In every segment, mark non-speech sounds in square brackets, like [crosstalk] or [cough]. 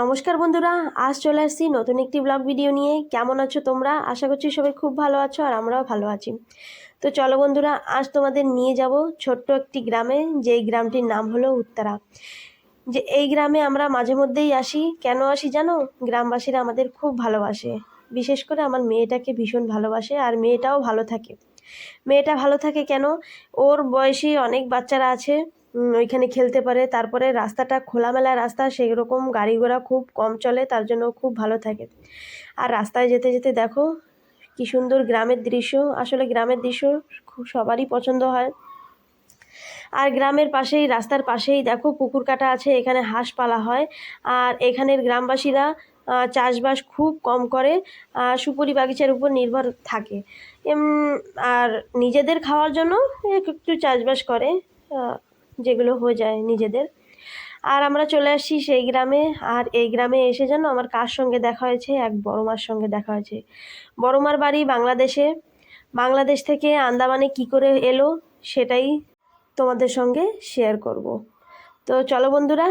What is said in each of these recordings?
নমস্কার বন্ধুরা, আজ চলে আসছি নতুন একটি ব্লগ ভিডিও নিয়ে। কেমন আছো তোমরা? আশা করছি সবাই খুব ভালো আছো আর আমরাও ভালো আছি। তো চলো বন্ধুরা, আজ তোমাদের নিয়ে যাব ছোট্ট একটি গ্রামে, যেই গ্রামটির নাম হলো উত্তরা। যে এই গ্রামে আমরা মাঝে মধ্যেই আসি। কেন আসি জানো? গ্রামবাসীরা আমাদের খুব ভালোবাসে। বিশেষ করে আমার মেয়েটাকে ভীষণ ভালোবাসে আর মেয়েটাও ভালো থাকে। মেয়েটা ভালো থাকে কেন? ওর বয়সী অনেক বাচ্চারা আছে। ওইখানে খেলতে পারে। তারপরে রাস্তাটা খোলামেলা রাস্তা সেই রকম গাড়ি ঘোড়া খুব কম চলে, তার জন্য খুব ভালো থাকে। আর রাস্তায় যেতে যেতে দেখো, কি সুন্দর গ্রামের দৃশ্য। আসলে গ্রামের দৃশ্য খুব সবারই পছন্দ হয়। আর গ্রামের পাশেই, রাস্তার পাশেই দেখো পুকুর কাটা আছে, এখানে হাঁস পালা হয়। আর এখানের গ্রামবাসীরা চাষবাস খুব কম করে সুপুরি বাগিচার উপর নির্ভর থাকে। আর নিজেদের খাওয়ার জন্য একটু চাষবাস করে যেগুলো হয়ে যায় নিজেদের। আর আমরা চলে আসছি সেই গ্রামে। আর এই গ্রামে এসে যেন আমার কার সঙ্গে দেখা হয়েছে? এক বড়মার সঙ্গে দেখা হয়েছে। বড়মার বাড়ি বাংলাদেশে। বাংলাদেশ থেকে আন্দামানে কি করে এলো সেটাই তোমাদের সঙ্গে শেয়ার করব। তো চলো বন্ধুরা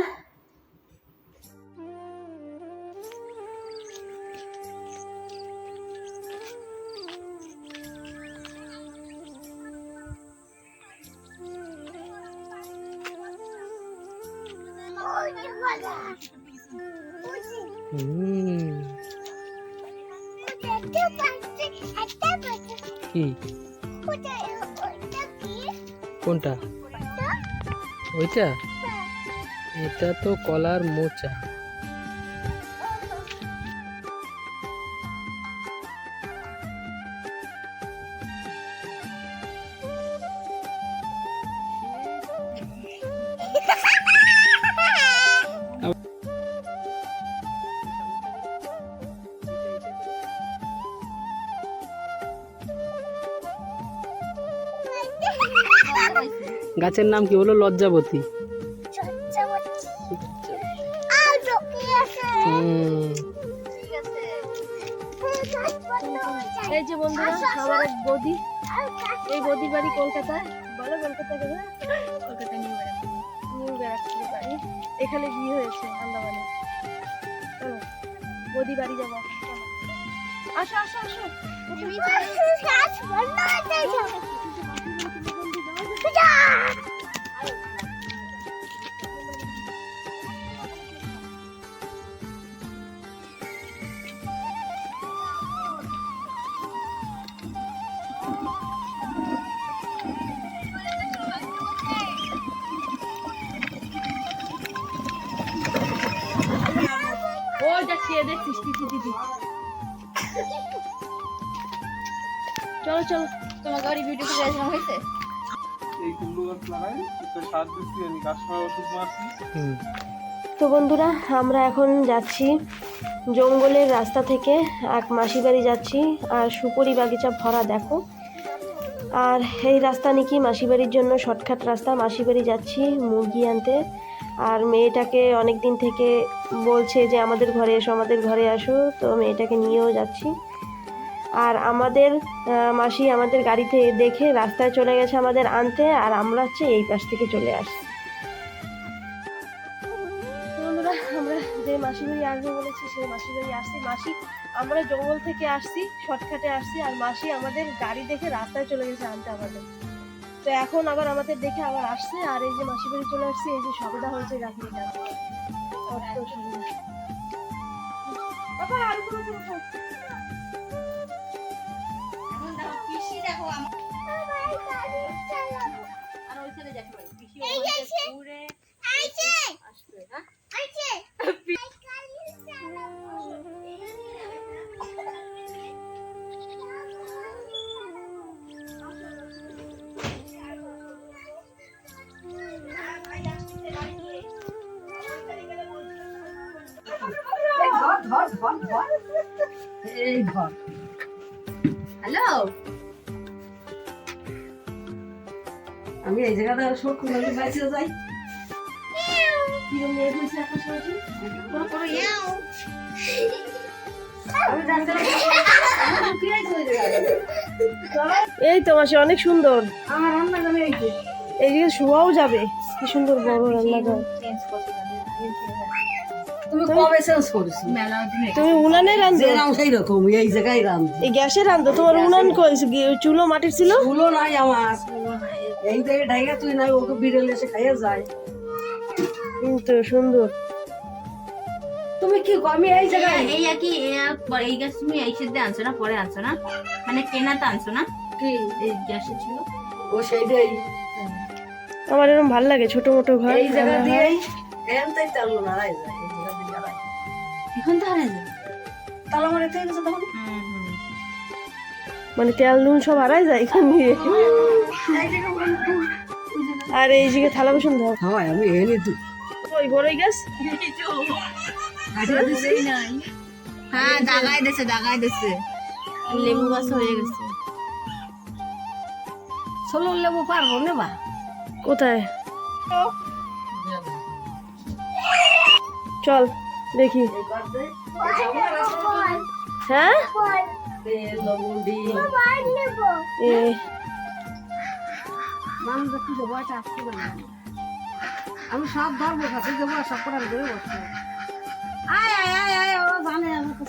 কি? কোনটা? ওইটা? এটা তো কলার মোচা। গাছের নাম কি? হলো লজ্জাবতী। এই যে বন্ধুরা আমার এক বৌদি। এই বৌদির বাড়ি কলকাতায়। বলো কলকাতা গেলে? কলকাতা নিউ ব্যারাকপুর। নিউ ব্যারাকপুর বাড়ি। এখানে বিয়ে হয়েছে আন্দামানে। চলো বৌদি বাড়ি যাব। আসো আসো আসো। চলো চলো তোমার গাড়ি ভিডিও করে আসলাম হয়েছে এই কুমড়ো গাছ লাগাই তো সার দিচ্ছি আমি গাছ সময় ওষুধ মারছি। তো বন্ধুরা আমরা এখন যাচ্ছি জঙ্গলের রাস্তা থেকে এক মাসি বাড়ি যাচ্ছি আর সুপরি বাগিচা ভরা দেখো। আর এই রাস্তা নাকি মাসি বাড়ির জন্য শর্টকাট রাস্তা মাসি বাড়ি যাচ্ছি মুরগি আনতে। আর মেয়েটাকে অনেক দিন থেকে বলছে যে আমাদের ঘরে এসো আমাদের ঘরে আসো। তো মেয়েটাকে নিয়েও যাচ্ছি। আর আমাদের মাসি আমাদের গাড়িতে দেখে রাস্তায় চলে গেছে আমাদের আনতে আর আমরা হচ্ছে এই পাশ থেকে চলে আসছি। বন্ধুরা আমরা যে মাসি বাড়ি আসব বলেছি সেই মাসি বাড়ি আসছি। মাসি আমরা জঙ্গল থেকে আসছি শর্টকাটে আসছি আর মাসি আমাদের গাড়ি দেখে রাস্তায় চলে গেছে আনতে আমাদের। তো এখন আবার আমাদের দেখে আবার আসছে আর এই যে মাসি বাড়ি চলে আসছে এই যে সুবিধা হয়েছে গাড়ি যাবে কত সুবিধা বাবা, আর উপরে আর ওইখানে দেখো পিসি ঘুরে। এই তো মাসি অনেক সুন্দর। আমার রান্না করে এই যে এইদিকে শোয়াও যাবে। কি সুন্দর বড় রান্নাঘর। চেঞ্জ তুমি কবে চেঞ্জ করেছ? মেলা দিনে তুমি উনানে রান্ধো? সেই রকম এই জায়গায় রান্ধি। এই গ্যাসে রান্ধো? তোমার উনান চুলো মাটির ছিল? চুলো নাই আমার। এই ঢাইকা তুই নাই ওকে বিড়েল এসে খাইয়ে যায়। কিন্তু সুন্দর। তুমি কি? আমি এই জায়গায় এই কি এই আর পরে- এই গ্যাস তুমি এই সেদ্ধে আনছো না পরে আনছো না? মানে কেনাতে আনছো না? কি? এই গ্যাসে ছিল। ও সেইটাই। আমার এরকম ভালো লাগে ছোট মোটো ঘর। এই জায়গা দিয়েই এম তাই চালু না এখন তো হারা যাবে। তালা মারে থেকে গেছে তখন? মানে তেল নুন সব হারাই যায় এখান দিয়ে। আর এই দিকে থালা বাসন ধর। হয় আমি এনে তুই ওই বড়ই গ্যাস হ্যাঁ দাগাই দিছে দাগাই দিছে। লেবু গাছ হয়ে গেছে। ষোলো লেবু পারব না বা। কোথায়? চল দেখি। হ্যাঁ? আমি সব ধরবো কাছে দেবো সব করে ধরে বসবো আয় আয় আয় আয় ও জানে আমি তো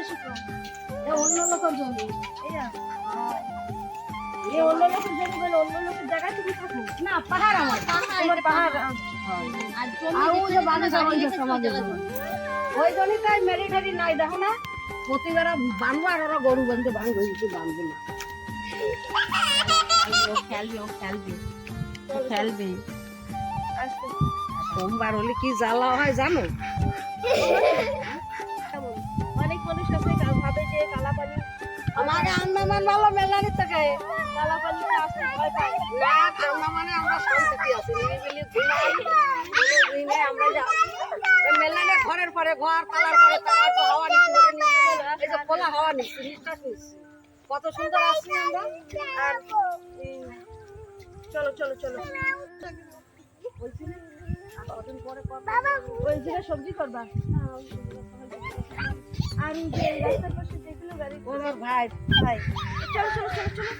না। এ অন্য লোকের জমি। এই অন্য লোকের জমি বলে অন্য লোকের জায়গায় তুমি থাকো। না পাহাড় আমার। তোমার পাহাড় আর আর যে বাজে সবাই ওই জন্যই তাই মেরি টেরি নাই দেখো না। প্রতিবার বানবো আর ওরা গরু বানতে বানবো কিছু বানবো না। খেলবে ও খেলবে। ও খেলবে। সোমবার হলে কি জ্বালা হয় জানো? [laughs] আমাকে আন্দামান ভালো মেলানি থেকে কালা পানিতে আসতে ভয় না আন্দামানে আমরা শান্তিতে আছি ঘরের পরে ঘর, তালার পরে তালা, একটু হাওয়া নিচ্ছি এই যে খোলা কত সুন্দর আসছি আর চলো চলো চলো। ওই জায়গায় সবজি করবা। আর এই যে রাস্তার পাশে যেগুলো গাড়ি। আমার ভাই ভাই। চলো চলো চলো চলো।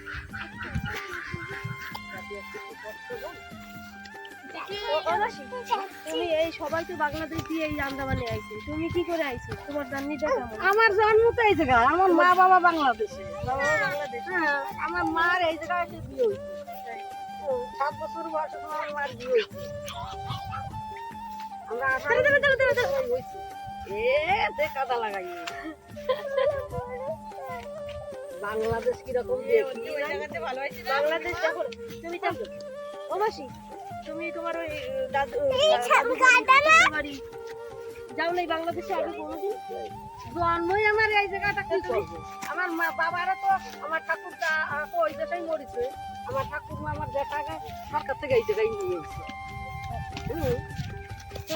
ও- ও মাসি, তুমি এই সবাই তো বাংলাদেশ দিয়ে এই আন্দামানে আইছে। তুমি কি করে আইছো? তোমার জার্নিটা কেমন? আমার জন্ম তো এই জায়গা আমার মা বাবা বাংলাদেশে। বাংলাদেশ। হ্যাঁ, আমার মার এই জায়গায় এসে বিয়ে হয়েছে। সাত বছর বয়সে আমার মার বিয়ে হয়েছে। বাংলাদেশ কীরকম দেখি বাংলাদেশ যখন তুমি দেখো ও তুমি তোমার ওই দাদু যাও নাই বাংলাদেশে আগে কোনোদিন জন্মই আমার এই জায়গাটা কি করব? আমার মা বাবারা তো আমার ঠাকুরটা ওই দেশেই মরেছে? আমার ঠাকুর মা আমার দেখাকে সরকার থেকে এই জায়গায় নিয়ে এসেছে। হুম।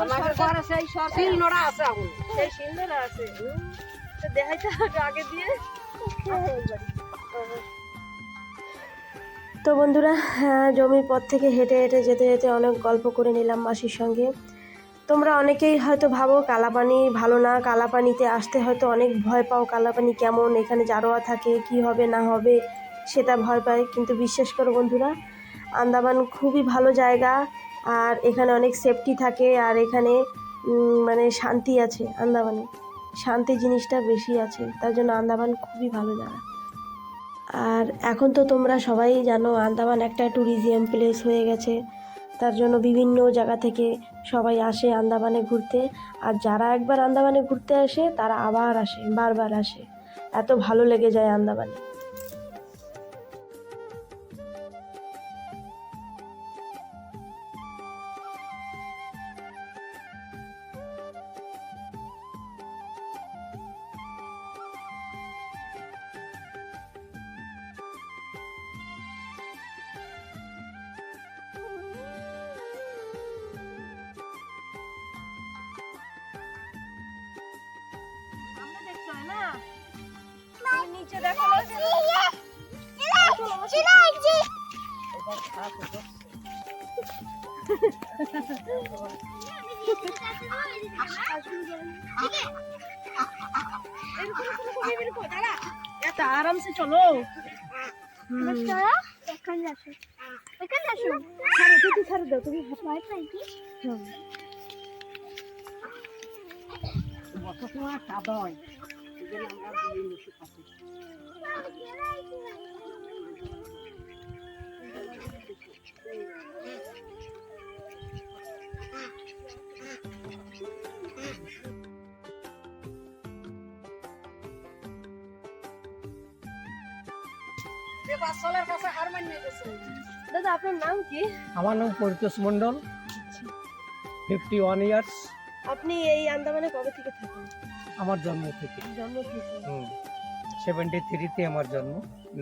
আমাদের ঘরে সেই শিল নোড়া আছে এখন সেই সিন্দুরা আছে। তো দেখাইতে আগে দিয়ে। তো বন্ধুরা হ্যাঁ, জমির পথ থেকে হেঁটে হেঁটে যেতে যেতে অনেক গল্প করে নিলাম মাসির সঙ্গে। তোমরা অনেকেই হয়তো ভাবো কালাপানি ভালো না। কালাপানিতে আসতে হয়তো অনেক ভয় পাও কালাপানি কেমন এখানে জারোয়া থাকে কি হবে না হবে সেটা ভয় পায়। কিন্তু বিশ্বাস করো বন্ধুরা আন্দামান খুবই ভালো জায়গা। আর এখানে অনেক সেফটি থাকে আর এখানে মানে শান্তি আছে আন্দামানে। শান্তি জিনিসটা বেশি আছে, তার জন্য আন্দামান খুবই ভালো জায়গা। আর এখন তো তোমরা সবাই জানো আন্দামান একটা ট্যুরিজিয়াম প্লেস হয়ে গেছে, তার জন্য বিভিন্ন জায়গা থেকে সবাই আসে আন্দামানে ঘুরতে। আর যারা একবার আন্দামানে ঘুরতে আসে, তারা আবার আসে, বারবার আসে। এত ভালো লেগে যায় আন্দামানে। নিচে দেখো আরামসে চলো ছাড়ো ছাড়ো দাও তুমি কাদা হয় এই জন্য আমরা দিয়ে দাদা আপনার নাম কি? আমার নাম Paritosh Mondal. Fifty one years আপনি এই আন্দামানে কবে থেকে থাকেন? আমার জন্ম থেকে। জন্ম থেকে। সেভেন্টি থ্রিতে আমার জন্ম।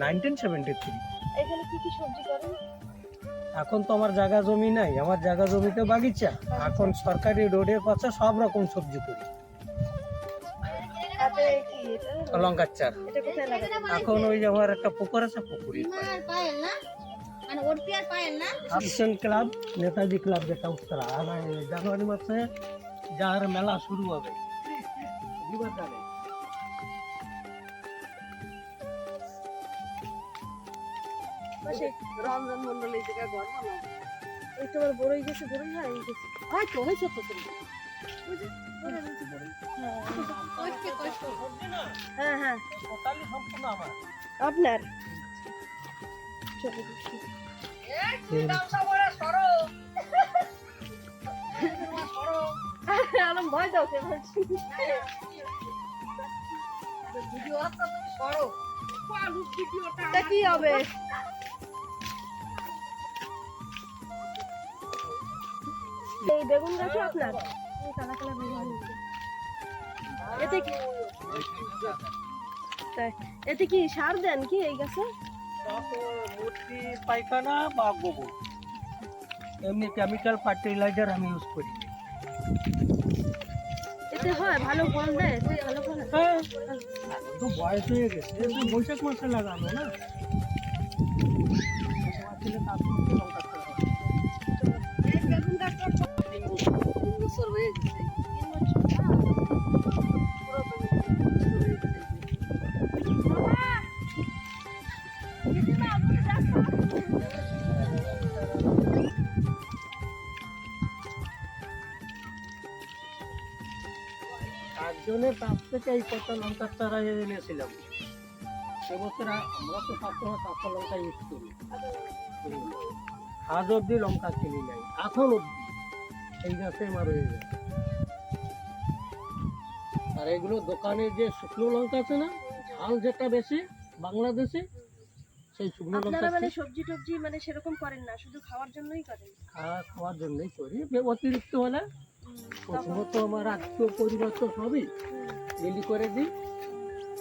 নাইনটিন সেভেন্টি থ্রি এখানে কি কি সবজি করেন? এখন তো আমার জায়গা জমি নাই আমার জায়গা জমিতে বাগিচা। এখন সরকারি রোডের পাশে সব রকম সবজি করি। লঙ্কার চার এখন ওই যে আমার একটা পুকুর আছে পুকুরি হাফসেন ক্লাব নেতাজি ক্লাব যেটা উত্তরা। আর এই জানুয়ারি মাসে যার মেলা শুরু হবে। জানে পাশে রমজান মন্ডল এই জায়গায় ওই তোমার বড়ই গেছে, বড়ই হয় এই গেছে। হ্যাঁ হ্যাঁ। আমার আপনার ভয় দাও কে কি হবে? এই বেগুন গাছ আপনার। এতে কি এতে কি সার দেন কি এই গাছে? মূর্তি পায়খানা বা গোবর। এমনি কেমিক্যাল ফার্টিলাইজার আমি ইউজ করি। এতে হয়, ভালো ফল দেয় ভালো ফল হ্যাঁ। বয়স হয়ে গেছে বৈশাখ মাসে লাগাবো না। একজনের কাছ থেকে এই কত লঙ্কার চারা এনেছিলাম। এবছর আমরা তো সবসময় কাঁচা লঙ্কা ইউজ করি। আজ অব্দি লঙ্কা কিনি নাই এখন অব্দি এই গাছে আমার হয়ে যায় আর এগুলো দোকানে যে শুকনো লঙ্কা আছে না ঝাল যেটা বেশি বাংলাদেশে সেই শুকনো লঙ্কা মানে সবজি টবজি মানে সেরকম করেন না শুধু খাওয়ার জন্যই করেন? খাওয়ার জন্যই করি। অতিরিক্ত হলে প্রথমত আমার আত্মীয় পরিবার তো সবই। মিলি করে দিই।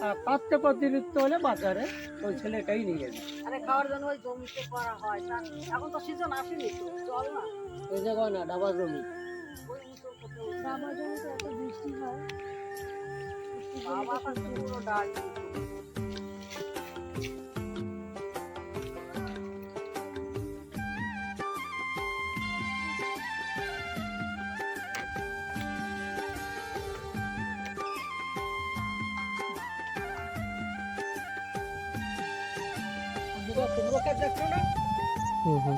আর থেকে অতিরিক্ত হলে বাজারে ওই ছেলেটাই নিয়ে যায়। আরে খাওয়ার জন্য ওই জমিতে করা হয়। এখন তো সিজন আসেনি তো চল না? ওই জায়গায় না ডাবা জমি। করতে জমিতে এত বৃষ্টি হয়। বাবা পুরো ডাল। হুম হুম।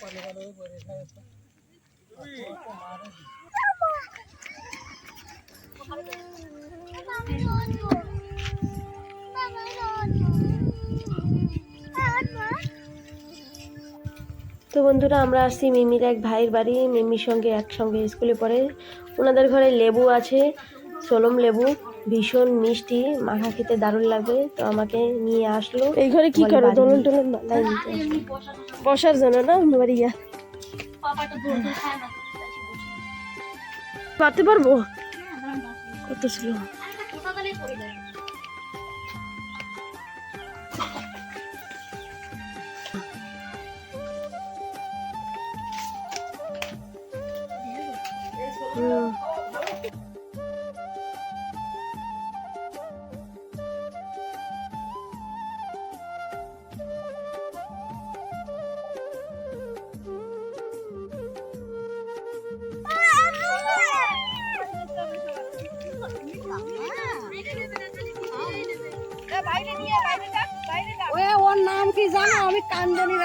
তো বন্ধুরা, আমরা আসছি মিমির এক ভাইয়ের বাড়ি। মিমির সঙ্গে একসঙ্গে স্কুলে পড়ে। ওনাদের ঘরে লেবু আছে, সোলম লেবু। ভীষণ মিষ্টি মাখা খেতে দারুণ লাগবে তো আমাকে নিয়ে আসলো। এই ঘরে কি করো? দোলন টোলন নিতে বসার জন্য না বাড়িয়া পারতে পারব? কত ছিল? হুম।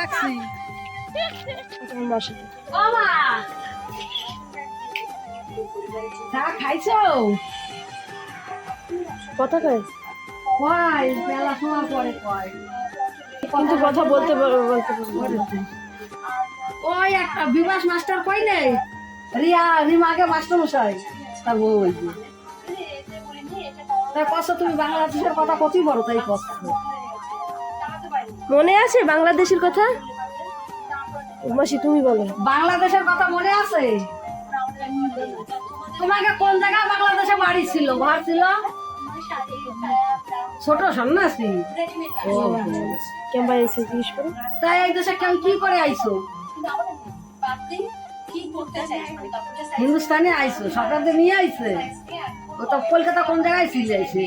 রাখছি। চা খাইছো? কথা কয়। কয়? বেলা সময় পরে কয়। কিন্তু কথা বলতে ওই একটা বিবাস মাস্টার কই নেই? রিয়া রিমাকে মাস্টার মশাই তার বউ ওই যে। তা কষ্ট তুমি বাংলাদেশের কথা কতই বড় তাই কষ্ট। মনে আছে বাংলাদেশের কথা? মাসি তুমি বলো। বাংলাদেশের কথা মনে আছে? তোমাকে কোন জায়গায় বাংলাদেশে বাড়ি ছিল? ঘর ছিল? ছোট সন্ন্যাসী? কেমন এসে জিজ্ঞেস করো। তাই এই দেশে কেউ কি করে আইছো হিন্দুস্তানে আইছো সরকারদের নিয়ে আইছে ও তো কলকাতা কোন জায়গায় ছিল আইছে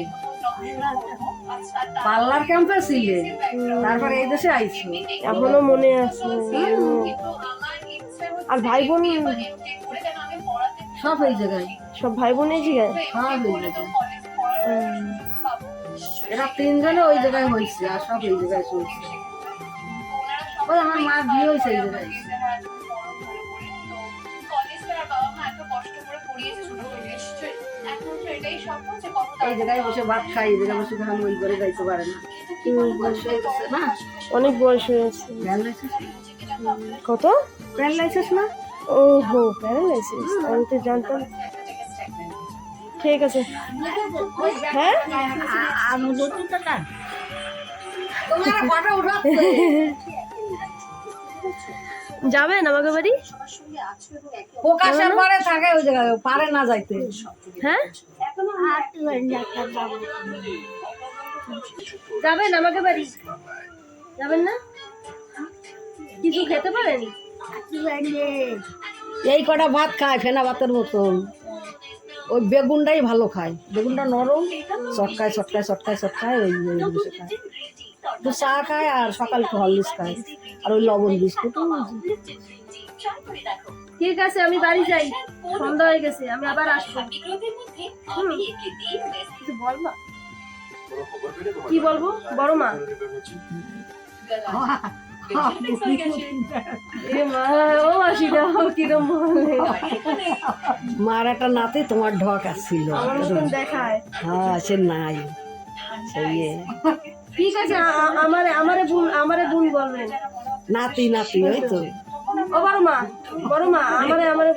পার্লার ক্যাম্পে ছিলে তারপরে এই দেশে আইছো। এখনও মনে আছে আর ভাই বোন সব এই জায়গায়। সব ভাই বোন এই জায়গায় সব এই জায়গায়। এরা তিনজনে ওই জায়গায় হয়েছে আর সব এই জায়গায় চলছে। ওই আমার মা বিয়ে হয়েছে এই জায়গায়। এই জায়গায় বসে ভাত খাই এই জায়গায় বসে ধান ওই করে যাইতে পারে না। বয়স হয়ে গেছে না? অনেক বয়স হয়েছে প্যারালাইসিস? কত? প্যারালাইসিস না? ও হো প্যারালাইসিস আমি তো জানতাম। ঠিক আছে। হ্যাঁ? যাবেন আমাকে বাড়ি? প্রকাশের পরে থাকে ওই জায়গায় পারে না যাইতে। হ্যাঁ? যাবেন আমাকে বাড়ি? যাবেন না? কিছু খেতে পারেন? এই কটা ভাত খায় ফেনা ভাতের মতন। ওই বেগুনটাই ভালো খায়। বেগুনটা নরম, চটকায় চটকায় চটকায় চটকায়, ওই খায়। একটু চা খায় আর সকাল একটু হরলিক্স খায়। আর ওই লবণ বিস্কুট। ঠিক আছে আমি বাড়ি যাই। সন্ধ্যা হয়ে গেছে আমি আবার আসব। কিছু বলবা কি বলব? বড় মা। মার একটা নাতি তোমার ঢক আসছিল। হ্যাঁ সে নাই। ঠিক আছে আমারে আমারে বোন আমারে বোন বলবেন। নাতি নাতি ওই তো। ও বড় মা বড় মা আমারে আমারে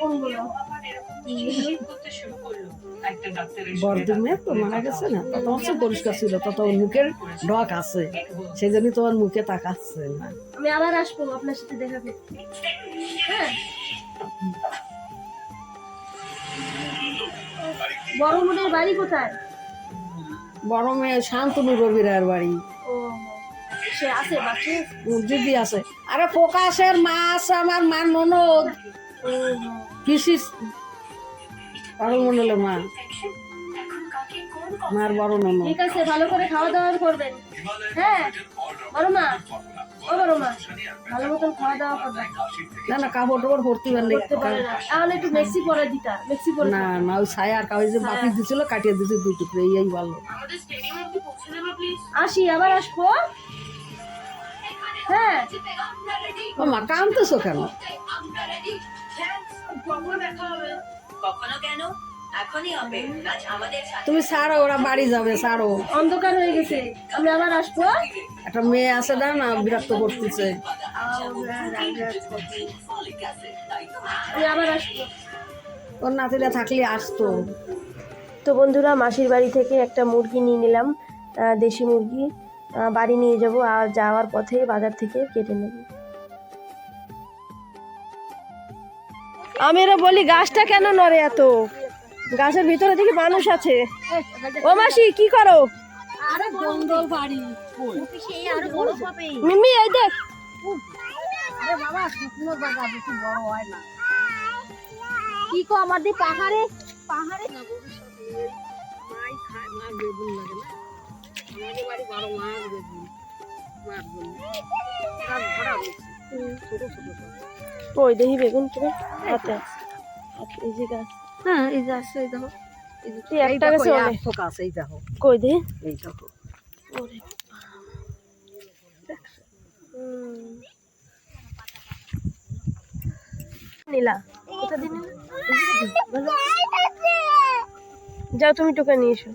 বরদিনে তো মারা গেছে না তত হচ্ছে পরিষ্কার ছিল তত মুখের ঢক আছে সেই জন্য তোমার মুখে তাকাচ্ছে না। আমি আবার আসব আপনার সাথে দেখা করতে। হ্যাঁ। বড় কোথায়? বড় মেয়ে শান্তনু রবিরার বাড়ি। ও। সে আছে দিদি আছে। আরে প্রকাশের মা আছে আমার মার ননদ। পিসি মা। মার বড় ননদ। ঠিক আছে ভালো করে খাওয়া দাওয়া করবেন। হ্যাঁ বড় মা। ও বড় মা। ভালো মতন খাওয়া দাওয়া করবেন। না না কাপড় টাপড় ভর্তি না। তাহলে একটু মেক্সি পরে দিতা মেক্সি পরে না না ওই ছায়া আর কাগজ যে বাতি দিছিল কাটিয়ে দিছে দুই টুকরো এই ভালো আসি আবার আসব। হ্যাঁ। ও মা কামতেছো কেন? কখনো কেন এখনই হবে আজ আমাদের সাথে তুমি ছাড়ো ওরা বাড়ি যাবে ছাড়ো। অন্ধকার হয়ে গেছে আমি আবার আসব? একটা মেয়ে আছে না না বিরক্ত করতেছে। আমি আবার আসব। ওর নাতিরা থাকলে আসতো। তো বন্ধুরা মাসির বাড়ি থেকে একটা মুরগি নিয়ে নিলাম আহ, দেশি মুরগি। বাড়ি নিয়ে যাব আর যাওয়ার পথে বাজার থেকে কেটে নেব। আমি এরা বলি গাছটা কেন নড়ে এত? গাছের ভিতরে দেখি মানুষ আছে। ও মাসি কি করো? মিমি এই দেখ। কি কো আমাদের পাহাড়ে? পাহাড়ে বাড়ি মাছ মাছ ছোট ছোট ওই দেখি বেগুন পুরো হাতে আছে। এই যে গাছ। হ্যাঁ এই যে আসছে এই দেখো। এই যে- এই এই একটা গাছে অনেক। আটশো গাছ, এই দেখো। কই দে এই দেখো। নীলা কোথা দিন যাও তুমি টোকা নিয়ে এসো।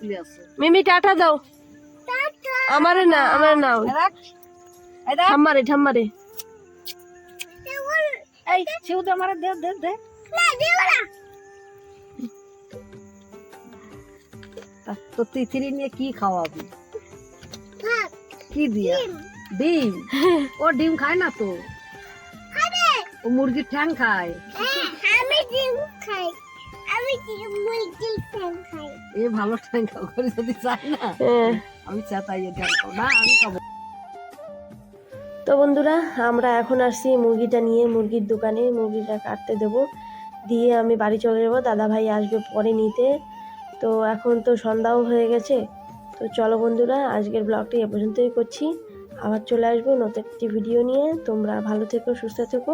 স্কুলে আছে মিমি টাটা দাও। আমারে না আমার নাও। ঠাম্মারে ঠাম্মারে। এই সেও তো আমার দে দে দে। তা তো তিতিরি নিয়ে কি খাওয়াবি? কি দিয়া? ডিম। ও ডিম খায় না তো? ও মুরগির ঠ্যাং খায়। আমি ডিম খাই। এ ভালো ঠ্যাং খাও করে যদি চাই না হ্যাঁ। আমি না আমি খাব তো বন্ধুরা আমরা এখন আসছি মুরগিটা নিয়ে মুরগির দোকানে মুরগিটা কাটতে দেব। দিয়ে আমি বাড়ি চলে যাব দাদা ভাই আসবে পরে নিতে। তো এখন তো সন্ধ্যাও হয়ে গেছে। তো চলো বন্ধুরা আজকের ব্লগটি এ পর্যন্তই করছি। আবার চলে আসব নতুন একটি ভিডিও নিয়ে। তোমরা ভালো থেকো সুস্থ থেকো।